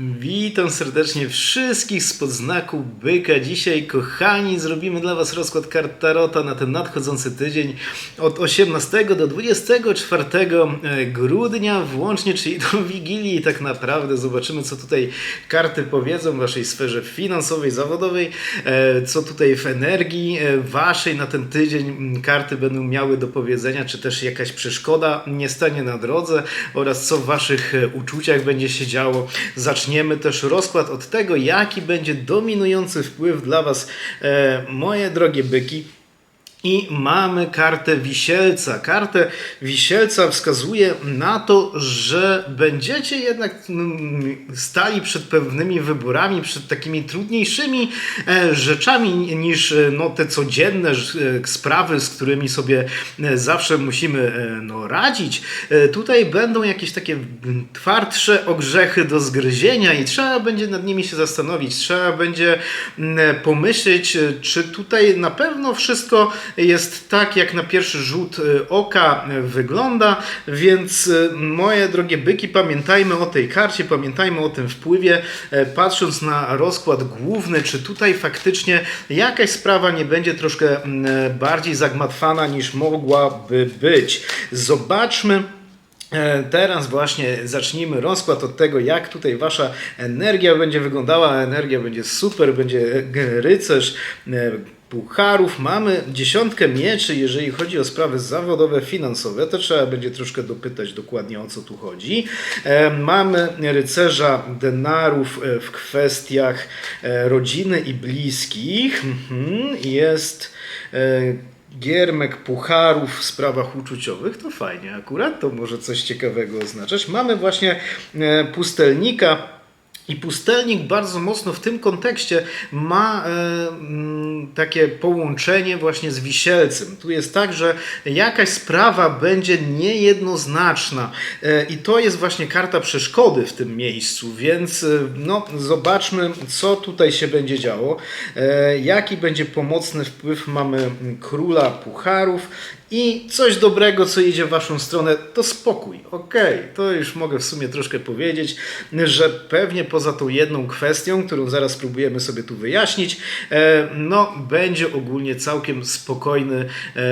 Witam serdecznie wszystkich spod znaku byka. Dzisiaj, kochani, zrobimy dla Was rozkład kart Tarota na ten nadchodzący tydzień od 18 do 24 grudnia włącznie, czyli do Wigilii. Tak naprawdę zobaczymy, co tutaj karty powiedzą w Waszej sferze finansowej, zawodowej, e, co tutaj w energii e, Waszej na ten tydzień karty będą miały do powiedzenia, czy też jakaś przeszkoda nie stanie na drodze oraz co w Waszych e, uczuciach będzie się działo. Zaczniemy też rozkład od tego, jaki będzie dominujący wpływ dla Was, e, moje drogie byki. I mamy kartę wisielca. Kartę wisielca wskazuje na to, że będziecie jednak mm, stali przed pewnymi wyborami, przed takimi trudniejszymi e, rzeczami niż e, no, te codzienne e, sprawy, z którymi sobie zawsze musimy no, radzić. Tutaj będą jakieś takie mm, twardsze ogrzechy do zgryzienia i trzeba będzie nad nimi się zastanowić. Trzeba będzie mm, pomyśleć, czy tutaj na pewno wszystko jest tak, jak na pierwszy rzut e, oka e, wygląda, więc e, moje drogie byki, pamiętajmy o tej karcie, pamiętajmy o tym wpływie, e, patrząc na rozkład główny, czy tutaj faktycznie jakaś sprawa nie będzie troszkę mm, e, bardziej zagmatwana niż mogłaby być. Zobaczmy. E, Teraz właśnie zacznijmy rozkład od tego, jak tutaj wasza energia będzie wyglądała. Energia będzie super, będzie rycerz pucharów. Mamy dziesiątkę mieczy, jeżeli chodzi o sprawy zawodowe, finansowe. To trzeba będzie troszkę dopytać dokładnie o co tu chodzi. E, Mamy rycerza denarów e, w kwestiach e, rodziny i bliskich. Mhm. Jest Giermek pucharów w sprawach uczuciowych, to fajnie akurat, to może coś ciekawego oznaczać. Mamy właśnie pustelnika. I pustelnik bardzo mocno w tym kontekście ma e, mm, takie połączenie właśnie z wisielcem. Tu jest tak, że jakaś sprawa będzie niejednoznaczna e, i to jest właśnie karta przeszkody w tym miejscu, więc e, no, zobaczmy, co tutaj się będzie działo. E, jaki będzie pomocny wpływ mamy króla pucharów i coś dobrego, co idzie w Waszą stronę, to spokój. Okej, to już mogę w sumie troszkę powiedzieć, że pewnie poza tą jedną kwestią, którą zaraz spróbujemy sobie tu wyjaśnić, e, no będzie ogólnie całkiem spokojny e,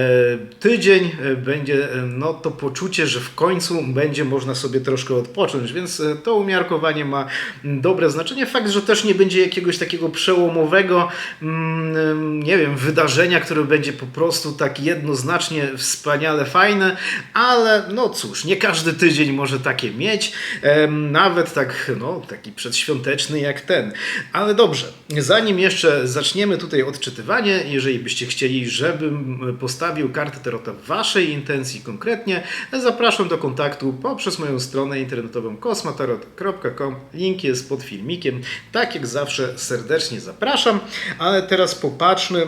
tydzień, e, będzie no to poczucie, że w końcu będzie można sobie troszkę odpocząć, więc to umiarkowanie ma dobre znaczenie. Fakt, że też nie będzie jakiegoś takiego przełomowego, mm, nie wiem, wydarzenia, które będzie po prostu tak jednoznacznie wspaniale fajne, ale no cóż, nie każdy tydzień może takie mieć, nawet tak, no, taki przedświąteczny jak ten. Ale dobrze, zanim jeszcze zaczniemy tutaj odczytywanie, jeżeli byście chcieli, żebym postawił kartę Tarota Waszej intencji konkretnie, zapraszam do kontaktu poprzez moją stronę internetową kosmatarot.com. Link jest pod filmikiem. Tak jak zawsze serdecznie zapraszam, ale teraz popatrzmy, e,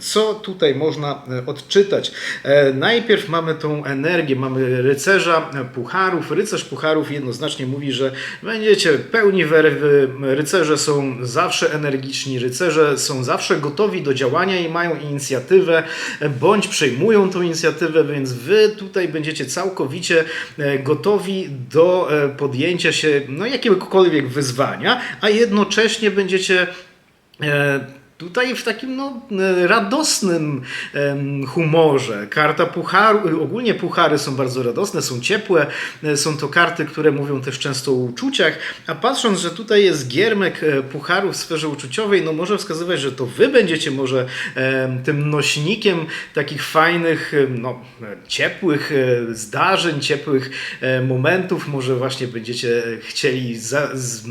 co tutaj można e, odczytać. E, Najpierw mamy tą energię, mamy rycerza pucharów. Rycerz pucharów jednoznacznie mówi, że będziecie pełni werwy. Rycerze są zawsze energiczni, rycerze są zawsze gotowi do działania i mają inicjatywę, e, bądź przejmują tą inicjatywę, więc wy tutaj będziecie całkowicie e, gotowi do e, podjęcia się no, jakiegokolwiek wyzwania, a jednocześnie będziecie e, Tutaj w takim no, e, radosnym humorze. Karta pucharu, ogólnie puchary są bardzo radosne, są ciepłe, e, są to karty, które mówią też często o uczuciach, a patrząc, że tutaj jest giermek e, pucharu w sferze uczuciowej, no może wskazywać, że to wy będziecie może tym nośnikiem takich fajnych, no, e, ciepłych e, zdarzeń, ciepłych e, momentów, może właśnie będziecie chcieli, za, z,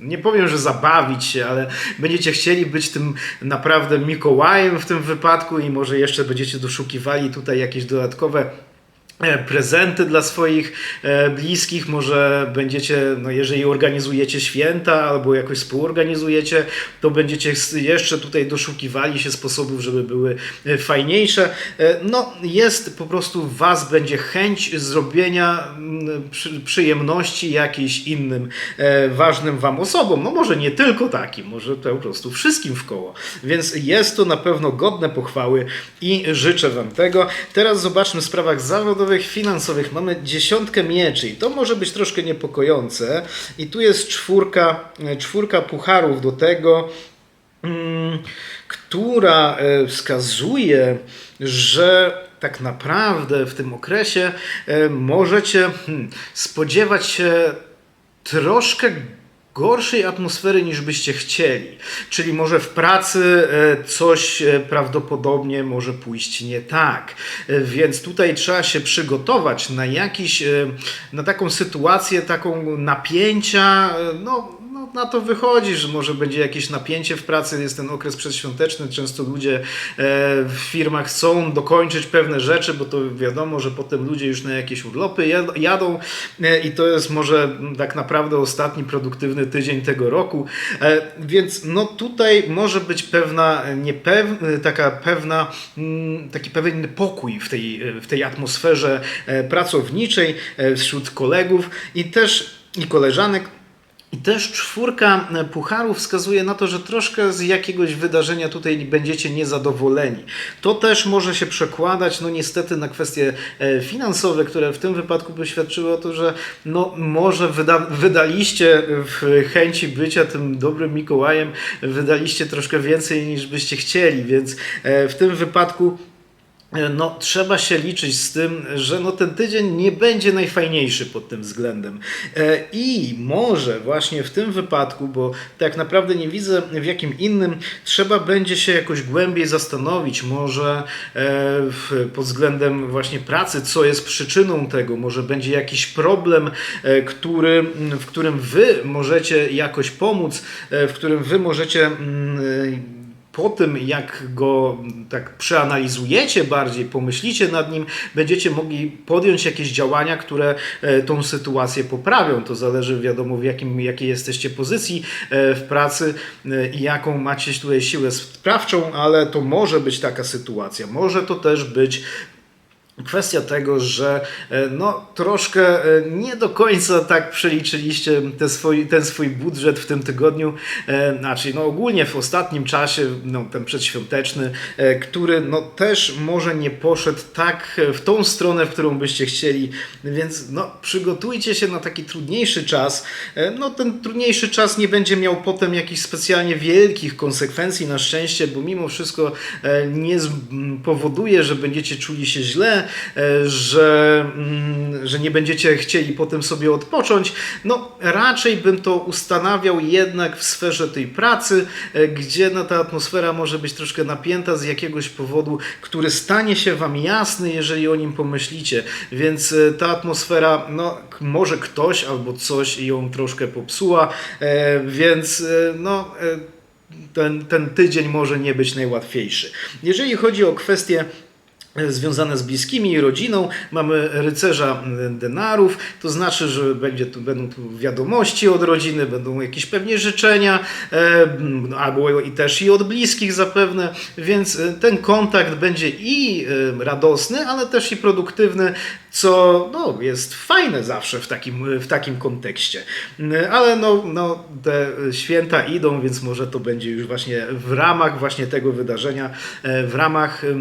nie powiem, że zabawić się, ale będziecie chcieli być tym naprawdę Mikołajem w tym wypadku i może jeszcze będziecie doszukiwali tutaj jakieś dodatkowe prezenty dla swoich e, bliskich, może będziecie, no jeżeli organizujecie święta albo jakoś współorganizujecie, to będziecie jeszcze tutaj doszukiwali się sposobów, żeby były e, fajniejsze. E, No jest po prostu w Was będzie chęć zrobienia przy, przyjemności jakiejś innym e, ważnym Wam osobom. No może nie tylko takim, może po prostu wszystkim w koło. Więc jest to na pewno godne pochwały i życzę Wam tego. Teraz zobaczmy w sprawach zawodowych finansowych mamy dziesiątkę mieczy i to może być troszkę niepokojące. I tu jest czwórka, e, czwórka pucharów do tego, mm, która e, wskazuje, że tak naprawdę w tym okresie e, możecie hmm, spodziewać się troszkę gorszej atmosfery niż byście chcieli. Czyli może w pracy e, coś e, prawdopodobnie może pójść nie tak. E, Więc tutaj trzeba się przygotować na jakiś, na taką sytuację, taką napięcia, no na to wychodzi, że może będzie jakieś napięcie w pracy, jest ten okres przedświąteczny, często ludzie e, w firmach chcą dokończyć pewne rzeczy, bo to wiadomo, że potem ludzie już na jakieś urlopy jad- jadą e, i to jest może tak naprawdę ostatni produktywny tydzień tego roku, e, więc no tutaj może być pewna, niepew, taka pewna, taki pewien niepokój w tej, w tej atmosferze pracowniczej wśród kolegów i też i koleżanek, i też czwórka pucharów wskazuje na to, że troszkę z jakiegoś wydarzenia tutaj będziecie niezadowoleni. To też może się przekładać, no niestety, na kwestie e, finansowe, które w tym wypadku by świadczyły o to, że no może wyda wydaliście w chęci bycia tym dobrym Mikołajem, wydaliście troszkę więcej niż byście chcieli, więc e, w tym wypadku no, trzeba się liczyć z tym, że no, ten tydzień nie będzie najfajniejszy pod tym względem. E, I może właśnie w tym wypadku, bo tak naprawdę nie widzę w jakim innym, trzeba będzie się jakoś głębiej zastanowić, może e, pod względem właśnie pracy, co jest przyczyną tego, może będzie jakiś problem, e, który, w którym wy możecie jakoś pomóc, w którym wy możecie. Po tym, jak go tak przeanalizujecie bardziej, pomyślicie nad nim, będziecie mogli podjąć jakieś działania, które e, tą sytuację poprawią. To zależy, wiadomo, w jakim, jakiej jesteście pozycji e, w pracy e, i jaką macie tutaj siłę sprawczą, ale to może być taka sytuacja. Może to też być Kwestia tego, że e, no, troszkę e, nie do końca tak przeliczyliście ten swój, ten swój budżet w tym tygodniu, e, znaczy no, ogólnie w ostatnim czasie, no, ten przedświąteczny, który no, też może nie poszedł tak w tą stronę, w którą byście chcieli, więc no, przygotujcie się na taki trudniejszy czas. No, ten trudniejszy czas nie będzie miał potem jakichś specjalnie wielkich konsekwencji na szczęście, bo mimo wszystko nie powoduje, że będziecie czuli się źle, że, mm, że nie będziecie chcieli potem sobie odpocząć. No, raczej bym to ustanawiał jednak w sferze tej pracy, e, gdzie no, ta atmosfera może być troszkę napięta z jakiegoś powodu, który stanie się Wam jasny, jeżeli o nim pomyślicie. Więc e, ta atmosfera, no, może ktoś albo coś ją troszkę popsuła, e, więc no. ten, ten tydzień może nie być najłatwiejszy. Jeżeli chodzi o kwestie związane z bliskimi i rodziną. Mamy rycerza mm, denarów, to znaczy, że będzie tu, będą tu wiadomości od rodziny, będą jakieś pewnie życzenia, e, albo i też i od bliskich zapewne, więc e, ten kontakt będzie i e, radosny, ale też i produktywny, co no, jest fajne zawsze w takim, w takim kontekście. Ale no, no, te święta idą, więc może to będzie już właśnie w ramach właśnie tego wydarzenia, e, w ramach e,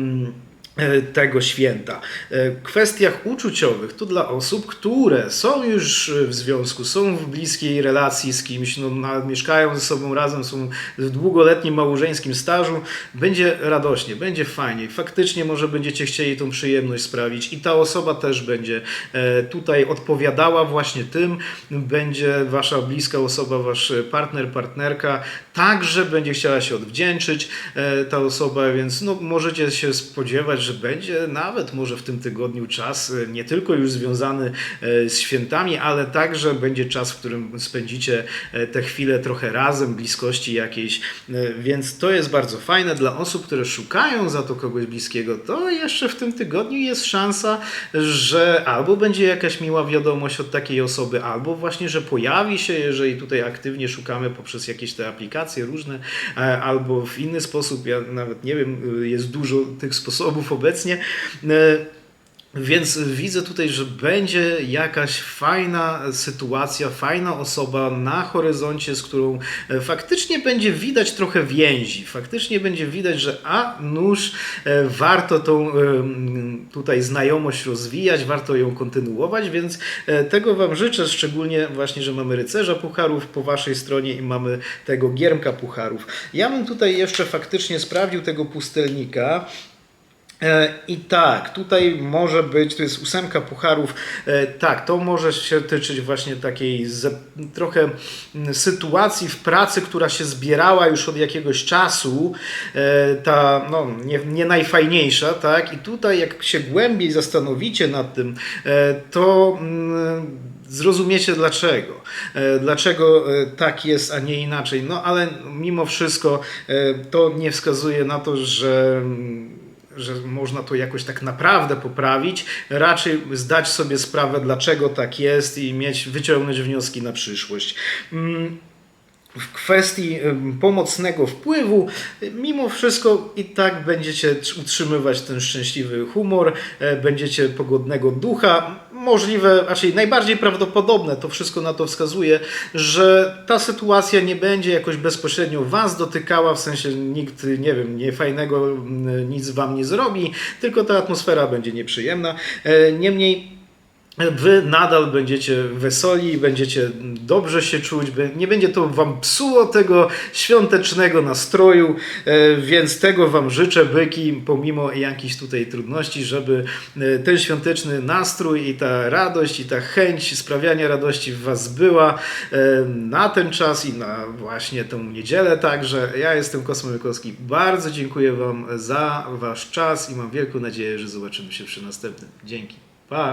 tego święta. E, W kwestiach uczuciowych to dla osób, które są już w związku, są w bliskiej relacji z kimś, no, mieszkają ze sobą razem, są w długoletnim małżeńskim stażu, będzie radośnie, będzie fajnie. Faktycznie może będziecie chcieli tą przyjemność sprawić i ta osoba też będzie e, tutaj odpowiadała właśnie tym, będzie wasza bliska osoba, wasz partner, partnerka, także będzie chciała się odwdzięczyć e, ta osoba, więc no, możecie się spodziewać, że będzie nawet może w tym tygodniu czas e, nie tylko już związany e, z świętami, ale także będzie czas, w którym spędzicie e, te chwile trochę razem, bliskości jakiejś, więc to jest bardzo fajne dla osób, które szukają za to kogoś bliskiego. To jeszcze w tym tygodniu jest szansa, że albo będzie jakaś miła wiadomość od takiej osoby, albo właśnie, że pojawi się, jeżeli tutaj aktywnie szukamy poprzez jakieś te aplikacje różne, albo w inny sposób, ja nawet nie wiem, jest dużo tych sposobów obecnie. E, Więc widzę tutaj, że będzie jakaś fajna sytuacja, fajna osoba na horyzoncie, z którą e, faktycznie będzie widać trochę więzi. Faktycznie będzie widać, że a nóż e, warto tą tutaj znajomość rozwijać, warto ją kontynuować, więc tego Wam życzę, szczególnie właśnie, że mamy rycerza pucharów po Waszej stronie i mamy tego giermka pucharów. Ja bym tutaj jeszcze faktycznie sprawdził tego pustelnika. E, I tak, tutaj może być, to jest ósemka pucharów, e, tak, to może się tyczyć właśnie takiej trochę mm, sytuacji w pracy, która się zbierała już od jakiegoś czasu, e, ta no, nie, nie najfajniejsza, tak, i tutaj jak się głębiej zastanowicie nad tym, to mm, zrozumiecie dlaczego. Dlaczego tak jest, a nie inaczej. No ale mimo wszystko to nie wskazuje na to, że mm, że można to jakoś tak naprawdę poprawić, raczej zdać sobie sprawę, dlaczego tak jest i mieć, wyciągnąć wnioski na przyszłość. Mm, w kwestii pomocnego wpływu, mimo wszystko i tak będziecie tr- utrzymywać ten szczęśliwy humor, e, będziecie pogodnego ducha. Możliwe, raczej najbardziej prawdopodobne, to wszystko na to wskazuje, że ta sytuacja nie będzie jakoś bezpośrednio Was dotykała, w sensie nikt, nie wiem, niefajnego mm, nic Wam nie zrobi, tylko ta atmosfera będzie nieprzyjemna. E, Niemniej Wy nadal będziecie wesoli, będziecie dobrze się czuć, nie będzie to wam psuło tego świątecznego nastroju, e, więc tego wam życzę, byki, pomimo jakichś tutaj trudności, żeby e, ten świąteczny nastrój i ta radość i ta chęć sprawiania radości w was była e, na ten czas i na właśnie tę niedzielę także. Ja jestem Kosmo Mykowski, bardzo dziękuję wam za wasz czas i mam wielką nadzieję, że zobaczymy się przy następnym. Dzięki. Pa!